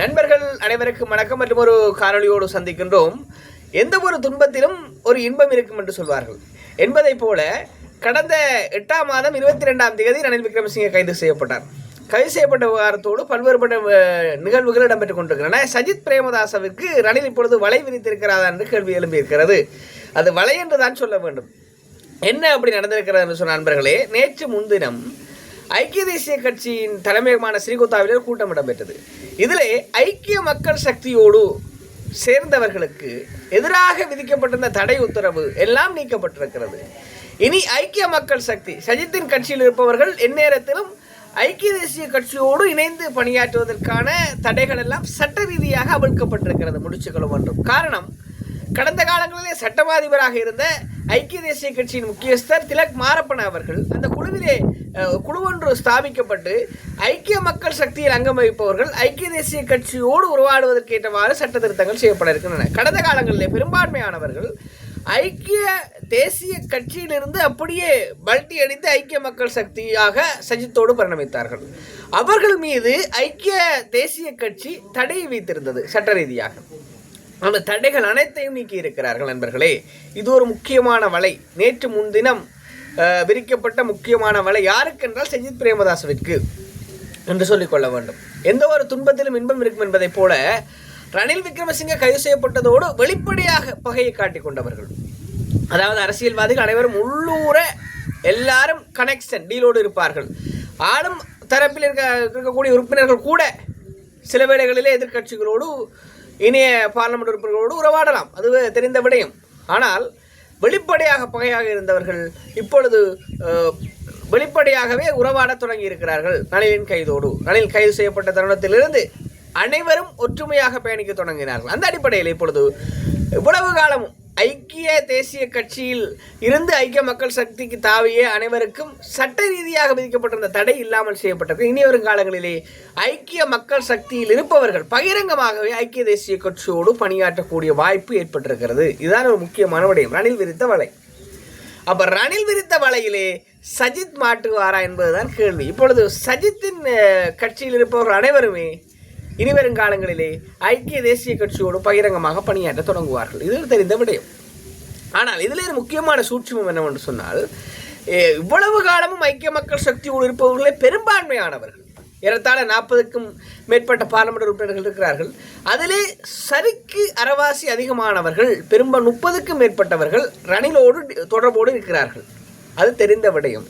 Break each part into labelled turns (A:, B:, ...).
A: நண்பர்கள் அனைவருக்கும் வணக்கம் மற்றும் ஒரு காணொலியோடு சந்திக்கின்றோம் எந்த ஒரு துன்பத்திலும் ஒரு இன்பம் இருக்கும் என்று சொல்வார்கள் என்பதைப் போல கடந்த எட்டாம் மாதம் இருபத்தி ரெண்டாம் தேதி ரணில் விக்ரமசிங்க கைது செய்யப்பட்டார் கைது செய்யப்பட்ட விவகாரத்தோடு பல்வேறுபட்ட நிகழ்வுகள் இடம்பெற்றுக் கொண்டிருக்கின்றன சஜித் பிரேமதாசவிற்கு ரணில் இப்பொழுது வலை விரித்திருக்கிறாரா என்று கேள்வி எழும்பியிருக்கிறது அது வலை என்று தான் சொல்ல வேண்டும் என்ன அப்படி நடந்திருக்கிறது என்று சொன்ன நண்பர்களே நேற்று முன்தினம் ஐக்கிய தேசிய கட்சியின் தலைமையகமான ஸ்ரீகோத்தாவிலே கூட்டம் இடம்பெற்றது இதில் ஐக்கிய மக்கள் சக்தியோடு சேர்ந்தவர்களுக்கு எதிராக விதிக்கப்பட்டிருந்த தடை உத்தரவு எல்லாம் நீக்கப்பட்டிருக்கிறது இனி ஐக்கிய மக்கள் சக்தி சஜித்தின் கட்சியில் இருப்பவர்கள் எந்நேரத்திலும் ஐக்கிய தேசிய கட்சியோடு இணைந்து பணியாற்றுவதற்கான தடைகள் எல்லாம் சட்ட ரீதியாக அவிழ்க்கப்பட்டிருக்கிறது முடிச்சுக்களும் ஒன்றும் காரணம் கடந்த காலங்களிலே சட்டமாதிபராக இருந்த ஐக்கிய தேசிய கட்சியின் முக்கியஸ்தர் திலக் மாரப்பன் அவர்கள் அந்த குழுவிலே குழுவொன்று ஸ்தாபிக்கப்பட்டு ஐக்கிய மக்கள் சக்தியில் அங்கம் வகிப்பவர்கள் ஐக்கிய தேசிய கட்சியோடு உருவாடுவதற்கு ஏற்றவாறு சட்ட திருத்தங்கள் செய்யப்பட இருக்கின்றன கடந்த காலங்களில் பெரும்பான்மையானவர்கள் ஐக்கிய தேசிய கட்சியிலிருந்து அப்படியே பல்டி அணிந்து ஐக்கிய மக்கள் சக்தியாக சஜித்தோடு பரிணமித்தார்கள் அவர்கள் மீது ஐக்கிய தேசிய கட்சி தடை வைத்திருந்தது சட்ட ரீதியாக அந்த தடைகள் அனைத்தையும் நீக்கி இருக்கிறார்கள் நண்பர்களே இது ஒரு முக்கியமான வலை நேற்று முன்தினம் விரிக்கப்பட்ட முக்கியமான யாருக்கு யாருக்கென்றால் செஞ்சித் பிரேமதாசவிற்கு என்று சொல்லிக்கொள்ள வேண்டும் எந்த ஒரு துன்பத்திலும் இன்பம் இருக்கும் என்பதைப் போல ரணில் விக்ரமசிங்கே கைது செய்யப்பட்டதோடு வெளிப்படையாக பகையை காட்டிக் கொண்டவர்கள் அதாவது அரசியல்வாதிகள் அனைவரும் உள்ளூர எல்லாரும் கனெக்ஷன் டீலோடு இருப்பார்கள் ஆளும் தரப்பில் இருக்க இருக்கக்கூடிய உறுப்பினர்கள் கூட சில வேளைகளிலே எதிர்கட்சிகளோடு இனிய பார்லமெண்ட் உறுப்பினர்களோடு உறவாடலாம் அது தெரிந்த விடயம் ஆனால் வெளிப்படையாக பகையாக இருந்தவர்கள் இப்பொழுது வெளிப்படையாகவே உறவாடத் தொடங்கி இருக்கிறார்கள் நளினின் கைதோடு நளின் கைது செய்யப்பட்ட தருணத்திலிருந்து அனைவரும் ஒற்றுமையாக பயணிக்க தொடங்கினார்கள் அந்த அடிப்படையில் இப்பொழுது இவ்வளவு காலமும் ஐக்கிய தேசிய கட்சியில் இருந்து ஐக்கிய மக்கள் சக்திக்கு தாவிய அனைவருக்கும் சட்ட ரீதியாக விதிக்கப்பட்டிருந்த தடை இல்லாமல் செய்யப்பட்டது இனி வரும் காலங்களிலே ஐக்கிய மக்கள் சக்தியில் இருப்பவர்கள் பகிரங்கமாகவே ஐக்கிய தேசிய கட்சியோடு பணியாற்றக்கூடிய வாய்ப்பு ஏற்பட்டிருக்கிறது இதுதான் ஒரு முக்கியமான விடயம் ரணில் விரித்த வலை அப்போ ரணில் விரித்த வலையிலே சஜித் மாட்டுவாரா என்பதுதான் கேள்வி இப்பொழுது சஜித்தின் கட்சியில் இருப்பவர்கள் அனைவருமே இனிவரும் காலங்களிலே ஐக்கிய தேசிய கட்சியோடு பகிரங்கமாக பணியாற்ற தொடங்குவார்கள் இது தெரிந்த விடயம் ஆனால் ஒரு முக்கியமான சூட்சமம் என்னவென்று சொன்னால் இவ்வளவு காலமும் ஐக்கிய மக்கள் சக்தியோடு இருப்பவர்களே பெரும்பான்மையானவர்கள் ஏறத்தாழ நாற்பதுக்கும் மேற்பட்ட பாராளுமன்ற உறுப்பினர்கள் இருக்கிறார்கள் அதிலே சரிக்கு அறவாசி அதிகமானவர்கள் பெரும்பாலும் முப்பதுக்கும் மேற்பட்டவர்கள் ரணிலோடு தொடர்போடு இருக்கிறார்கள் அது தெரிந்த விடயம்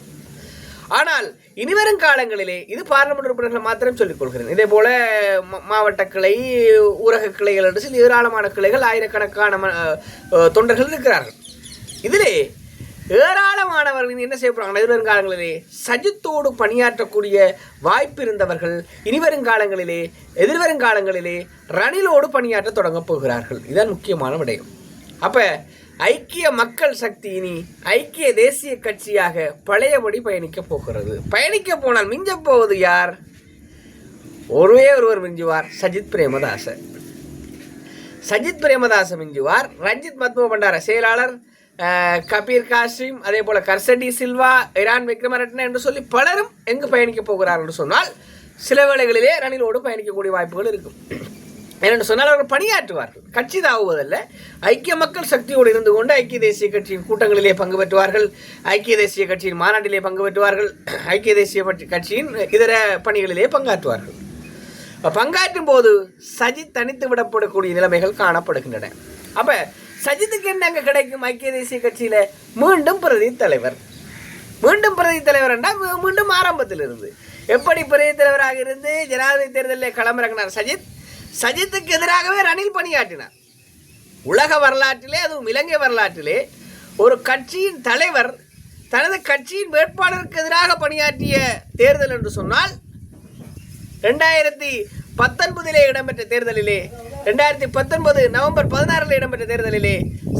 A: ஆனால் இனிவரும் காலங்களிலே இது பாராளுமன்ற உறுப்பினர்கள் மாத்திரம் சொல்லிக் கொள்கிறேன் இதே போல மாவட்ட கிளை ஊரக கிளைகள் என்று சொல்லி ஏராளமான கிளைகள் ஆயிரக்கணக்கான தொண்டர்கள் இருக்கிறார்கள் இதிலே ஏராளமானவர்கள் என்ன செய்ய போகிறாங்க எதிர்வரும் காலங்களிலே சஜித்தோடு பணியாற்றக்கூடிய வாய்ப்பு இருந்தவர்கள் இனிவரும் காலங்களிலே எதிர்வரும் காலங்களிலே ரணிலோடு பணியாற்ற தொடங்கப் போகிறார்கள் இதுதான் முக்கியமான விடயம் அப்போ ஐக்கிய மக்கள் சக்தி இனி ஐக்கிய தேசிய கட்சியாக பழையபடி பயணிக்க போகிறது பயணிக்க போனால் மிஞ்ச போவது யார் ஒருவே ஒருவர் மிஞ்சுவார் சஜித் பிரேமதாசன் சஜித் பிரேமதாச மிஞ்சுவார் ரஞ்சித் மத்ம பண்டார செயலாளர் கபீர் காசிம் அதே போல கர்சடி சில்வா இரான் விக்ரமரட்ன என்று சொல்லி பலரும் எங்கு பயணிக்க போகிறார் என்று சொன்னால் சில வேளைகளிலே ரணிலோடு பயணிக்கக்கூடிய வாய்ப்புகள் இருக்கும் ஏனென்று சொன்னால் அவர்கள் பணியாற்றுவார்கள் கட்சி தாவுவதல்ல ஐக்கிய மக்கள் சக்தியோடு இருந்து கொண்டு ஐக்கிய தேசிய கட்சியின் கூட்டங்களிலே பங்கு பெற்றுவார்கள் ஐக்கிய தேசிய கட்சியின் மாநாட்டிலே பங்கு பெற்றுவார்கள் ஐக்கிய தேசிய கட்சியின் இதர பணிகளிலே பங்காற்றுவார்கள் பங்காற்றும் போது சஜித் தனித்து விடப்படக்கூடிய நிலைமைகள் காணப்படுகின்றன அப்போ சஜித்துக்கு என்ன அங்கே கிடைக்கும் ஐக்கிய தேசிய கட்சியில் மீண்டும் பிரதி தலைவர் மீண்டும் பிரதி தலைவர் என்றால் மீண்டும் ஆரம்பத்தில் இருந்து எப்படி பிரதி தலைவராக இருந்து ஜனாதிபதி தேர்தலில் களமிறங்கினார் சஜித் சஜித்துக்கு எதிராகவே ரணில் பணியாற்றினார் உலக வரலாற்றிலே அதுவும் இலங்கை வரலாற்றிலே ஒரு கட்சியின் தலைவர் தனது கட்சியின் வேட்பாளருக்கு எதிராக பணியாற்றிய தேர்தல் என்று சொன்னால் ரெண்டாயிரத்தி பத்தொன்பதிலே இடம்பெற்ற தேர்தலிலே ரெண்டாயிரத்தி பத்தொன்பது நவம்பர் பதினாறில் இடம்பெற்ற தேர்தலிலே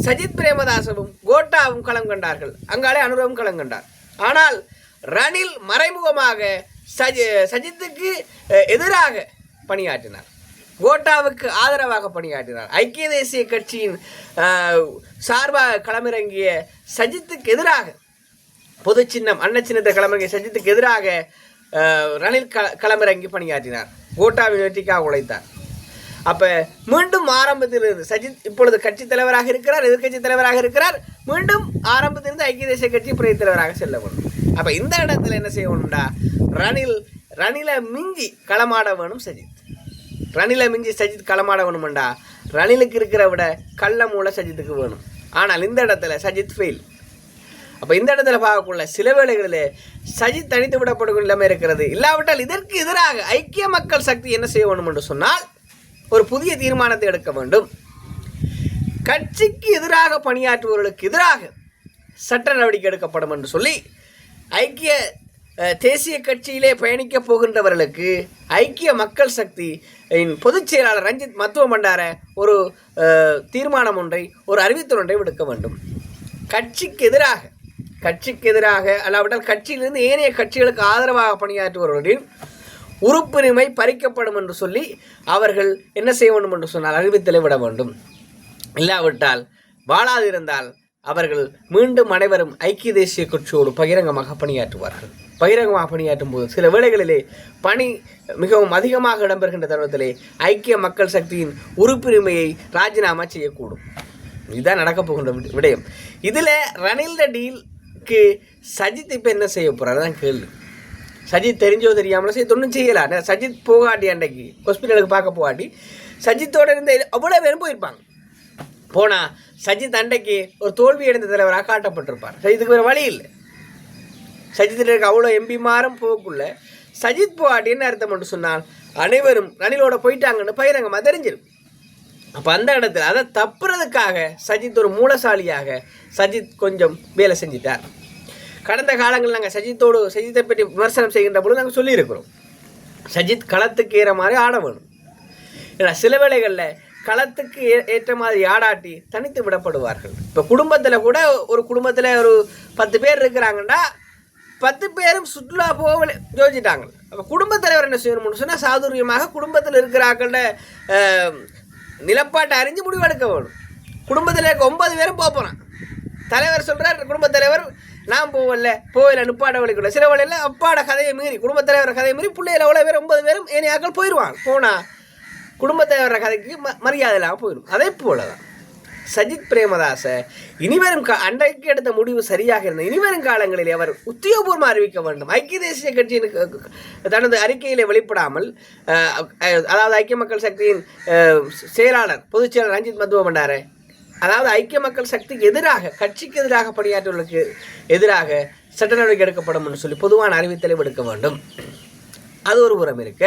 A: சஜித் பிரேமதாசவும் கோட்டாவும் களம் கண்டார்கள் அங்காலே அனுரவம் களம் கண்டார் ஆனால் ரணில் மறைமுகமாக சஜி சஜித்துக்கு எதிராக பணியாற்றினார் கோட்டாவுக்கு ஆதரவாக பணியாற்றினார் ஐக்கிய தேசிய கட்சியின் சார்பாக களமிறங்கிய சஜித்துக்கு எதிராக பொது சின்னம் அன்ன சின்னத்தை களமிறங்கிய சஜித்துக்கு எதிராக ரணில் க களமிறங்கி பணியாற்றினார் கோட்டாவின் வெற்றிக்காக உழைத்தார் அப்போ மீண்டும் ஆரம்பத்திலிருந்து சஜித் இப்பொழுது கட்சி தலைவராக இருக்கிறார் எதிர்கட்சி தலைவராக இருக்கிறார் மீண்டும் ஆரம்பத்திலிருந்து ஐக்கிய தேசிய கட்சி பிரதி தலைவராக செல்ல வேண்டும் அப்போ இந்த இடத்துல என்ன செய்யணும்டா ரணில் ரணிலை மிஞ்சி களமாட வேணும் சஜித் ரணிலை மிஞ்சி சஜித் களமாட வேணுமெண்டா ரணிலுக்கு இருக்கிற விட கள்ள மூளை சஜித்துக்கு வேணும் ஆனால் இந்த இடத்துல சஜித் ஃபெயில் அப்போ இந்த இடத்துல பார்க்கக்குள்ள சில வேளைகளில் சஜித் தனித்து விடப்படும் நிலைமை இருக்கிறது இல்லாவிட்டால் இதற்கு எதிராக ஐக்கிய மக்கள் சக்தி என்ன செய்ய வேண்டும் என்று சொன்னால் ஒரு புதிய தீர்மானத்தை எடுக்க வேண்டும் கட்சிக்கு எதிராக பணியாற்றுபவர்களுக்கு எதிராக சட்ட நடவடிக்கை எடுக்கப்படும் என்று சொல்லி ஐக்கிய தேசிய கட்சியிலே பயணிக்கப் போகின்றவர்களுக்கு ஐக்கிய மக்கள் சக்தி பொதுச் செயலாளர் ரஞ்சித் மத்துவ பண்டார ஒரு தீர்மானம் ஒன்றை ஒரு அறிவித்தல் ஒன்றை விடுக்க வேண்டும் கட்சிக்கு எதிராக கட்சிக்கு எதிராக அல்லாவிட்டால் கட்சியிலிருந்து ஏனைய கட்சிகளுக்கு ஆதரவாக பணியாற்றுபவர்களின் உறுப்புரிமை பறிக்கப்படும் என்று சொல்லி அவர்கள் என்ன செய்ய வேண்டும் என்று சொன்னால் அறிவித்தலை விட வேண்டும் இல்லாவிட்டால் வாழாதிருந்தால் அவர்கள் மீண்டும் அனைவரும் ஐக்கிய தேசிய கட்சியோடு பகிரங்கமாக பணியாற்றுவார்கள் பகிரங்கமாக பணியாற்றும் போது சில வேளைகளிலே பணி மிகவும் அதிகமாக இடம்பெறுகின்ற தருணத்திலே ஐக்கிய மக்கள் சக்தியின் உறுப்புரிமையை ராஜினாமா செய்யக்கூடும் இதுதான் நடக்கப் போகின்ற விடயம் இதில் ரணில் டீலுக்கு சஜித் இப்போ என்ன செய்ய போகிறார் தான் கேள்வி சஜித் தெரிஞ்சோ தெரியாமலோ செய்ய ஒன்றும் செய்யலாம் சஜித் போகாட்டி அன்றைக்கு ஹாஸ்பிட்டலுக்கு பார்க்க போகாட்டி சஜித்தோடு இருந்த அவ்வளோ பேரும் போயிருப்பாங்க போனால் சஜித் அண்டைக்கு ஒரு தோல்வி அடைந்த தலைவராக காட்டப்பட்டிருப்பார் சஜித்துக்கு வேறு வழி இல்லை சஜித்தில் இருக்க அவ்வளோ எம்பி மாறும் போக்குள்ள சஜித் போகாட்டி என்ன அர்த்தம் என்று சொன்னால் அனைவரும் ரணிலோட போயிட்டாங்கன்னு பயிரங்கமாக தெரிஞ்சிடும் அப்போ அந்த இடத்துல அதை தப்புறதுக்காக சஜித் ஒரு மூலசாலியாக சஜித் கொஞ்சம் வேலை செஞ்சிட்டார் கடந்த காலங்களில் நாங்கள் சஜித்தோடு சஜித்தை பற்றி விமர்சனம் செய்கின்ற பொழுது நாங்கள் சொல்லியிருக்கிறோம் சஜித் களத்துக்கு ஏற மாதிரி ஆட வேணும் ஏன்னா சில வேளைகளில் களத்துக்கு ஏற்ற மாதிரி ஆடாட்டி தனித்து விடப்படுவார்கள் இப்போ குடும்பத்தில் கூட ஒரு குடும்பத்தில் ஒரு பத்து பேர் இருக்கிறாங்கன்னா பத்து பேரும் சுற்றுலா போக ஜோதிட்டாங்க அப்போ குடும்பத்தலைவர் தலைவர் என்ன செய்யணும்னு சொன்னால் சாதுரியமாக குடும்பத்தில் இருக்கிறாக்கள நிலப்பாட்டை அறிஞ்சு முடிவெடுக்க வேணும் குடும்பத்தில் இருக்க ஒன்பது பேரும் போக போகிறான் தலைவர் சொல்கிறார் குடும்பத் தலைவர் நான் போகல போகல நிப்பாட வழிக்கூட சில வழியில் அப்பாட கதையை மீறி குடும்பத் தலைவர் கதையை மீறி பிள்ளையில அவ்வளோ பேர் ஒன்பது பேரும் ஏனையாக்கள் போயிடுவான் போனால் குடும்பத்தை வர்ற கதைக்கு ம மரியாதை இல்லாமல் போயிடும் அதே போல தான் சஜித் பிரேமதாச இனிவரும் கா அன்றைக்கு எடுத்த முடிவு சரியாக இருந்த இனிவரும் காலங்களில் அவர் உத்தியோகபூர்வமாக அறிவிக்க வேண்டும் ஐக்கிய தேசிய கட்சியின் தனது அறிக்கையிலே வெளிப்படாமல் அதாவது ஐக்கிய மக்கள் சக்தியின் செயலாளர் பொதுச் செயலர் ரஞ்சித் மத்துவ பண்டாரே அதாவது ஐக்கிய மக்கள் சக்திக்கு எதிராக கட்சிக்கு எதிராக பணியாற்றுவதற்கு எதிராக சட்ட நடவடிக்கை எடுக்கப்படும் என்று சொல்லி பொதுவான அறிவித்தலை எடுக்க வேண்டும் அது ஒரு புறம் இருக்க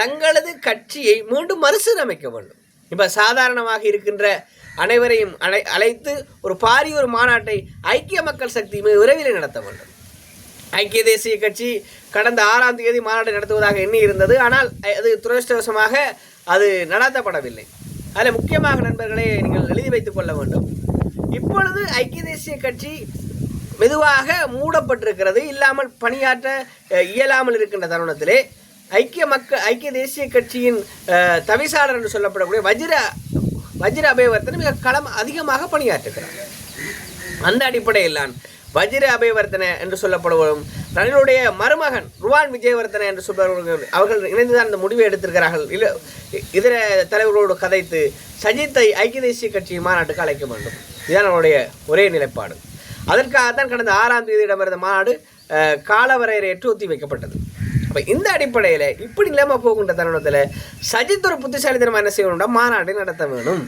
A: தங்களது கட்சியை மீண்டும் மறுசீரமைக்க வேண்டும் இப்போ சாதாரணமாக இருக்கின்ற அனைவரையும் அழை அழைத்து ஒரு பாரிய ஒரு மாநாட்டை ஐக்கிய மக்கள் சக்தி விரைவில் நடத்த வேண்டும் ஐக்கிய தேசிய கட்சி கடந்த ஆறாம் தேதி மாநாட்டை நடத்துவதாக எண்ணி இருந்தது ஆனால் அது துரதிருஷ்டவசமாக அது நடத்தப்படவில்லை அதில் முக்கியமாக நண்பர்களை நீங்கள் எழுதி வைத்துக் கொள்ள வேண்டும் இப்பொழுது ஐக்கிய தேசிய கட்சி மெதுவாக மூடப்பட்டிருக்கிறது இல்லாமல் பணியாற்ற இயலாமல் இருக்கின்ற தருணத்திலே ஐக்கிய மக்கள் ஐக்கிய தேசிய கட்சியின் தவிசாளர் என்று சொல்லப்படக்கூடிய வஜ்ர வஜ்ர அபயவர்த்தனை மிக களம் அதிகமாக பணியாற்றுகிறார் அந்த அடிப்படையில்தான் வஜ்ர அபயவர்த்தனை என்று சொல்லப்படுவதும் தனியுடைய மருமகன் ருவான் விஜயவர்த்தனை என்று சொல்பவர்கள் அவர்கள் இணைந்துதான் இந்த முடிவை எடுத்திருக்கிறார்கள் இல்லை இதர தலைவர்களோடு கதைத்து சஜித்தை ஐக்கிய தேசிய கட்சி மாநாட்டுக்கு அழைக்க வேண்டும் இதுதான் அவருடைய ஒரே நிலைப்பாடு அதற்காகத்தான் கடந்த ஆறாம் தேதி இடம்பெறுந்த மாநாடு காலவரையறையற்று ஒத்தி வைக்கப்பட்டது இப்போ இந்த அடிப்படையில் இப்படி இல்லாமல் போகின்ற தருணத்தில் சஜித் ஒரு புத்திசாலித்தனமாக என்ன செய்யணும்னா மாநாட்டை நடத்த வேணும்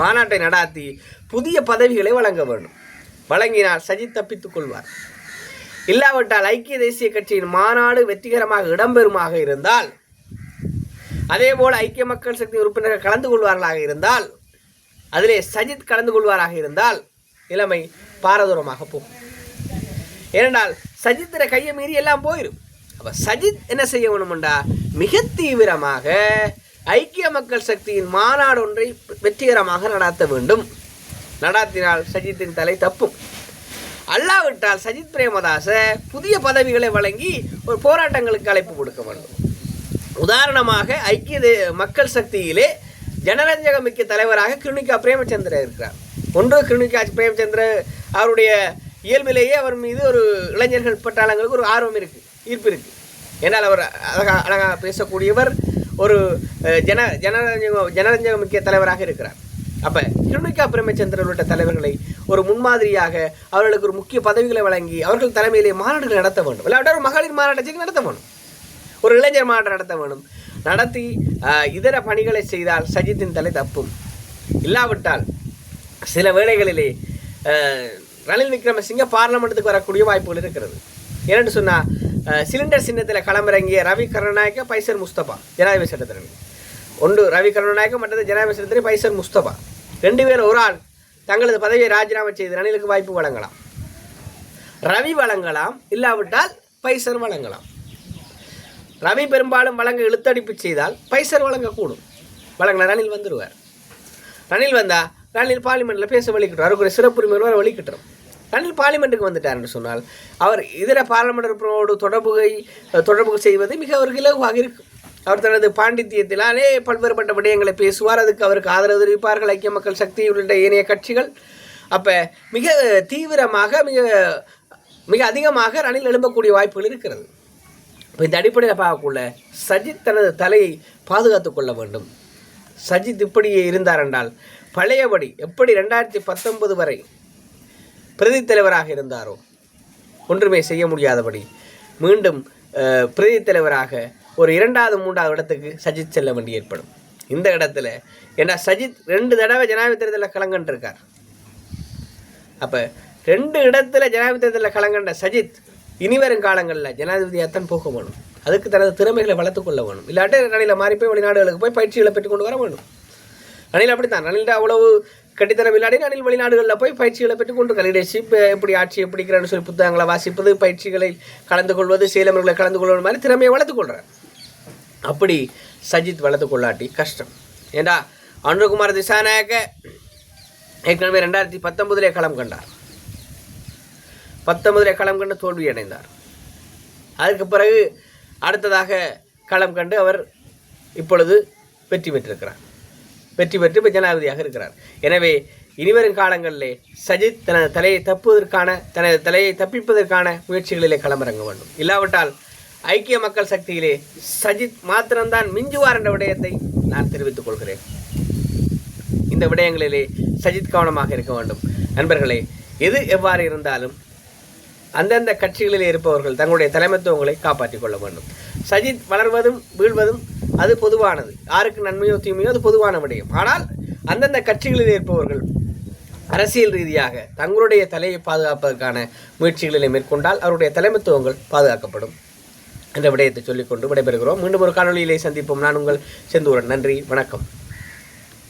A: மாநாட்டை நடாத்தி புதிய பதவிகளை வழங்க வேண்டும் வழங்கினால் சஜித் தப்பித்துக் கொள்வார் இல்லாவிட்டால் ஐக்கிய தேசிய கட்சியின் மாநாடு வெற்றிகரமாக இடம்பெறுமாக இருந்தால் அதே போல் ஐக்கிய மக்கள் சக்தி உறுப்பினர்கள் கலந்து கொள்வார்களாக இருந்தால் அதிலே சஜித் கலந்து கொள்வாராக இருந்தால் நிலைமை பாரதூரமாக போகும் ஏனென்றால் சஜித்திர கையை மீறி எல்லாம் போயிடும் அப்போ சஜித் என்ன செய்ய வேணுமெண்டா மிக தீவிரமாக ஐக்கிய மக்கள் சக்தியின் மாநாடு ஒன்றை வெற்றிகரமாக நடாத்த வேண்டும் நடாத்தினால் சஜித்தின் தலை தப்பும் அல்லாவிட்டால் சஜித் பிரேமதாச புதிய பதவிகளை வழங்கி ஒரு போராட்டங்களுக்கு அழைப்பு கொடுக்க வேண்டும் உதாரணமாக ஐக்கிய மக்கள் சக்தியிலே ஜனரஞ்சக மிக்க தலைவராக கிருணிகா பிரேமச்சந்திர இருக்கிறார் ஒன்று கிருணிகா பிரேமச்சந்திர அவருடைய இயல்பிலேயே அவர் மீது ஒரு இளைஞர்கள் பட்டாளங்களுக்கு ஒரு ஆர்வம் இருக்குது ஈர்ப்பு இருக்குது ஏன்னால் அவர் அழகா அழகாக பேசக்கூடியவர் ஒரு ஜன ஜனரஞ்சக ஜனரஞ்சக முக்கிய தலைவராக இருக்கிறார் அப்போ திருநுக்கா பிரேமச்சந்திரன் உள்ளிட்ட தலைவர்களை ஒரு முன்மாதிரியாக அவர்களுக்கு ஒரு முக்கிய பதவிகளை வழங்கி அவர்கள் தலைமையிலே மாநாடுகள் நடத்த வேண்டும் இல்லாவிட்டால் ஒரு மகளிர் மாநாட்டத்தை நடத்த வேண்டும் ஒரு இளைஞர் மாநாட்டம் நடத்த வேண்டும் நடத்தி இதர பணிகளை செய்தால் சஜித்தின் தலை தப்பும் இல்லாவிட்டால் சில வேளைகளிலே ரணில் விக்ரமசிங்க பார்லமெண்ட்டுக்கு வரக்கூடிய வாய்ப்புகள் இருக்கிறது ஏன்னு சொன்னால் சிலிண்டர் சின்னத்தில் களமிறங்கிய ரவி கருணநாயக்க பைசர் முஸ்தபா ஜனாதிபதி சட்டத்தரணி ஒன்று ரவி கருணநாயக்க மற்றது ஜனாதிபதி சட்டத்தரணி பைசர் முஸ்தபா ரெண்டு பேர் ஒரு ஆள் தங்களது பதவியை ராஜினாமா செய்து ரணிலுக்கு வாய்ப்பு வழங்கலாம் ரவி வழங்கலாம் இல்லாவிட்டால் பைசர் வழங்கலாம் ரவி பெரும்பாலும் வழங்க இழுத்தடிப்பு செய்தால் பைசர் வழங்கக்கூடும் வழங்கின ரணில் வந்துடுவார் ரணில் வந்தால் ரணில் பார்லிமெண்ட்டில் பேச வழிக்கிட்டோம் அவருக்கு ஒரு சிறப்புரிமை வழிக்கிட்டுரும் ரணில் பார்லிமெண்ட்டுக்கு வந்துட்டார் என்று சொன்னால் அவர் இதர பார்லிமெண்ட் உறுப்பினரோடு தொடர்புகை தொடர்பு செய்வது மிக ஒரு இலகுவாக இருக்கும் அவர் தனது பாண்டித்தியத்திலே பல்வேறுபட்ட விடயங்களை பேசுவார் அதுக்கு அவருக்கு ஆதரவு தெரிவிப்பார்கள் ஐக்கிய மக்கள் சக்தி உள்ளிட்ட ஏனைய கட்சிகள் அப்போ மிக தீவிரமாக மிக மிக அதிகமாக ரணில் எழும்பக்கூடிய வாய்ப்புகள் இருக்கிறது இப்போ இந்த அடிப்படையில் பார்க்கக்குள்ள சஜித் தனது தலையை பாதுகாத்து கொள்ள வேண்டும் சஜித் இப்படியே இருந்தார் என்றால் பழையபடி எப்படி ரெண்டாயிரத்தி பத்தொன்பது வரை பிரதி தலைவராக இருந்தாரோ ஒன்றுமே செய்ய முடியாதபடி மீண்டும் பிரதி தலைவராக ஒரு இரண்டாவது மூன்றாவது இடத்துக்கு சஜித் செல்ல வேண்டி ஏற்படும் இந்த இடத்துல ஏன்னா சஜித் ரெண்டு தடவை ஜனாதிபதி தேர்தலில் கலங்கன்றிருக்கார் அப்போ ரெண்டு இடத்துல ஜனாதிபதி தேர்தலில் கலங்கண்ட சஜித் இனி வரும் காலங்களில் ஜனாதிபதியாகத்தான் போக வேணும் அதுக்கு தனது திறமைகளை வளர்த்துக்கொள்ள வேணும் இல்லாட்டி ரணிலை மாறி போய் வெளிநாடுகளுக்கு போய் பயிற்சிகளை பெற்றுக்கொண்டு வர வேணும் ரணில் அப்படித்தான் ரணில்டா அவ்வளவு கட்டித்தரம் இல்லாடி அணில் வெளிநாடுகளில் போய் பயிற்சிகளை பெற்றுக் கொண்டு லீடர்ஷிப் எப்படி ஆட்சி எப்படிங்கிறன்னு சொல்லி புத்தகங்களை வாசிப்பது பயிற்சிகளில் கலந்து கொள்வது சீலமர்களை கலந்து கொள்வது மாதிரி திறமையை வளர்த்துக்கொள்கிறேன் அப்படி சஜித் வளர்த்து கொள்ளாட்டி கஷ்டம் ஏண்டா அனுகுமார் திசாநாயக்க ஏற்கனவே ரெண்டாயிரத்தி பத்தொன்பதிலே களம் கண்டார் பத்தொன்பதிலே களம் கண்டு தோல்வி அடைந்தார் அதுக்கு பிறகு அடுத்ததாக களம் கண்டு அவர் இப்பொழுது வெற்றி பெற்றிருக்கிறார் வெற்றி பெற்று இப்போ ஜனாதிபதியாக இருக்கிறார் எனவே இனிவரும் காலங்களிலே சஜித் தனது தலையை தப்புவதற்கான தனது தலையை தப்பிப்பதற்கான முயற்சிகளிலே களமிறங்க வேண்டும் இல்லாவிட்டால் ஐக்கிய மக்கள் சக்தியிலே சஜித் மாத்திரம்தான் மிஞ்சுவார் என்ற விடயத்தை நான் தெரிவித்துக் கொள்கிறேன் இந்த விடயங்களிலே சஜித் கவனமாக இருக்க வேண்டும் நண்பர்களே எது எவ்வாறு இருந்தாலும் அந்தந்த கட்சிகளில் இருப்பவர்கள் தங்களுடைய தலைமைத்துவங்களை காப்பாற்றிக் கொள்ள வேண்டும் சஜித் வளர்வதும் வீழ்வதும் அது பொதுவானது யாருக்கு நன்மையோ தீமையோ அது பொதுவான விடயம் ஆனால் அந்தந்த கட்சிகளில் இருப்பவர்கள் அரசியல் ரீதியாக தங்களுடைய தலையை பாதுகாப்பதற்கான முயற்சிகளை மேற்கொண்டால் அவருடைய தலைமைத்துவங்கள் பாதுகாக்கப்படும் என்ற விடயத்தை சொல்லிக்கொண்டு விடைபெறுகிறோம் மீண்டும் ஒரு காணொலியிலே சந்திப்போம் நான் உங்கள் செந்தூரன் நன்றி வணக்கம்